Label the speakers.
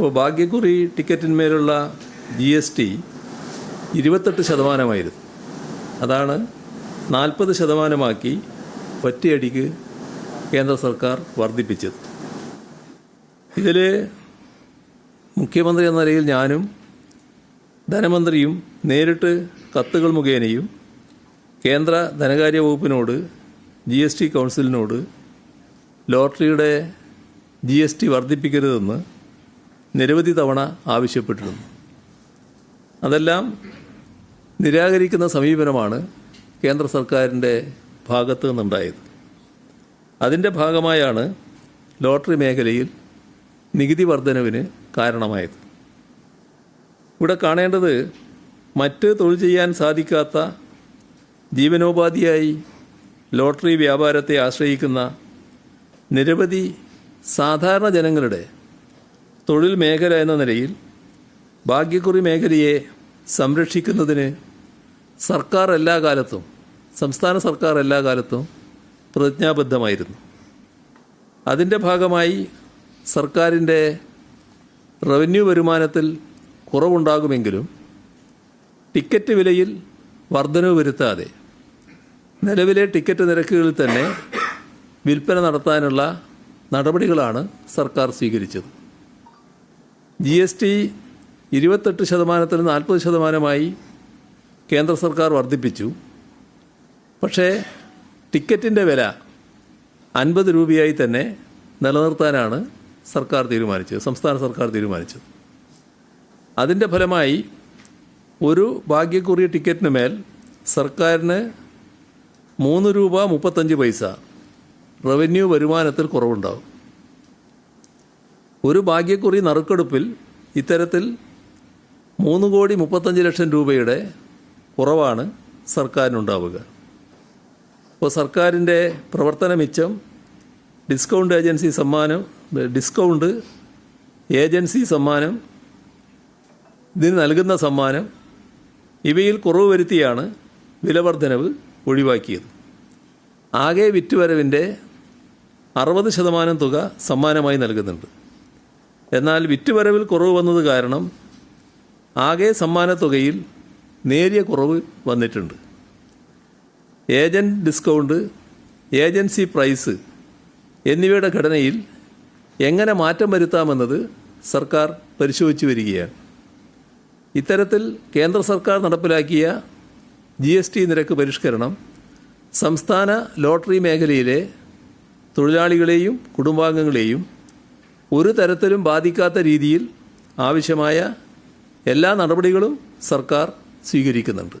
Speaker 1: അപ്പോൾ ഭാഗ്യക്കുറി ടിക്കറ്റിന്മേലുള്ള G S T ഇരുപത്തെട്ട് ശതമാനമായിരുന്നു. അതാണ് നാൽപ്പത് ശതമാനമാക്കി ഒറ്റയടിക്ക് കേന്ദ്ര സർക്കാർ വർദ്ധിപ്പിച്ചത്. ഇതിൽ മുഖ്യമന്ത്രി എന്ന നിലയിൽ ഞാനും ധനമന്ത്രിയും നേരിട്ട് കത്തുകൾ മുഖേനയും കേന്ദ്ര ധനകാര്യ വകുപ്പിനോട് ജി എസ് ടി കൗൺസിലിനോട് ലോട്ടറിയുടെ ജി എസ് ടി വർദ്ധിപ്പിക്കരുതെന്ന് നിരവധി തവണ ആവശ്യപ്പെട്ടിരുന്നു. അതെല്ലാം നിരാകരിക്കുന്ന സമീപനമാണ് കേന്ദ്ര സർക്കാരിന്റെ ഭാഗത്തു നിന്നുണ്ടായത്. അതിന്റെ ഭാഗമായാണ് ലോട്ടറി മേഖലയിൽ നികുതി വർധനവിന് കാരണമായത്. ഇവിടെ കാണേണ്ടത് മറ്റ് തൊഴിൽ ചെയ്യാൻ സാധിക്കാത്ത ജീവനോപാധിയായി ലോട്ടറി വ്യാപാരത്തെ ആശ്രയിക്കുന്ന നിരവധി സാധാരണ ജനങ്ങളുടെ തൊഴിൽ മേഖല എന്ന നിലയിൽ ഭാഗ്യക്കുറി മേഖലയെ സംരക്ഷിക്കുന്നതിന് സർക്കാർ എല്ലാ കാലത്തും സംസ്ഥാന സർക്കാർ എല്ലാ കാലത്തും പ്രതിജ്ഞാബദ്ധമായിരുന്നു. അതിന്റെ ഭാഗമായി സർക്കാരിന്റെ റവന്യൂ വരുമാനത്തിൽ കുറവുണ്ടാകുമെങ്കിലും ടിക്കറ്റ് വിലയിൽ വർധനവ് വരുത്താതെ നിലവിലെ ടിക്കറ്റ് നിരക്കുകളിൽ തന്നെ വിൽപ്പന നടത്താനുള്ള നടപടികളാണ് സർക്കാർ സ്വീകരിച്ചത്. ജി എസ് ടി ഇരുപത്തെട്ട് ശതമാനത്തിൽ നാൽപ്പത് ശതമാനമായി കേന്ദ്ര സർക്കാർ വർദ്ധിപ്പിച്ചു. പക്ഷേ ടിക്കറ്റിന്റെ വില അൻപത് രൂപയായി തന്നെ നിലനിർത്താനാണ് സർക്കാർ തീരുമാനിച്ചത് സംസ്ഥാന സർക്കാർ തീരുമാനിച്ചത്. അതിന്റെ ഫലമായി ഒരു ഭാഗ്യക്കുറിയ ടിക്കറ്റിന് മേൽ സർക്കാരിന് മൂന്ന് രൂപ മുപ്പത്തഞ്ച് പൈസ റവന്യൂ വരുമാനത്തിൽ കുറവുണ്ടാവും. ഒരു ഭാഗ്യക്കുറി നറുക്കെടുപ്പിൽ ഇത്തരത്തിൽ മൂന്ന് കോടി മുപ്പത്തഞ്ച് ലക്ഷം രൂപയുടെ കുറവാണ് സർക്കാരിനുണ്ടാവുക. അപ്പോൾ സർക്കാരിന്റെ പ്രവർത്തന മിച്ചം ഡിസ്കൗണ്ട് ഏജൻസി സമ്മാനം ഡിസ്കൗണ്ട് ഏജൻസി സമ്മാനം ഇതിന് നൽകുന്ന സമ്മാനം ഇവയിൽ കുറവ് വരുത്തിയാണ് വിലവർദ്ധനവ് ഒഴിവാക്കിയത്. ആകെ വിറ്റുവരവിന്റെ അറുപത് ശതമാനം തുക സമ്മാനമായി നൽകുന്നുണ്ട്. എന്നാൽ വിറ്റുവരവിൽ കുറവ് വന്നത് കാരണം ആകെ സമ്മാനത്തുകയിൽ നേരിയ കുറവ് വന്നിട്ടുണ്ട്. ഏജന്റ് ഡിസ്കൗണ്ട് ഏജൻസി പ്രൈസ് എന്നിവയുടെ ഘടനയിൽ എങ്ങനെ മാറ്റം വരുത്താമെന്നത് സർക്കാർ പരിശോധിച്ചു വരികയാണ്. ഇത്തരത്തിൽ കേന്ദ്ര സർക്കാർ നടപ്പിലാക്കിയ ജി എസ് ടി നിരക്ക് പരിഷ്കരണം സംസ്ഥാന ലോട്ടറി മേഖലയിലെ തൊഴിലാളികളെയും കുടുംബാംഗങ്ങളെയും ഒരു തരത്തിലും ബാധിക്കാത്ത രീതിയിൽ ആവശ്യമായ എല്ലാ നടപടികളും സർക്കാർ സ്വീകരിക്കുന്നുണ്ട്.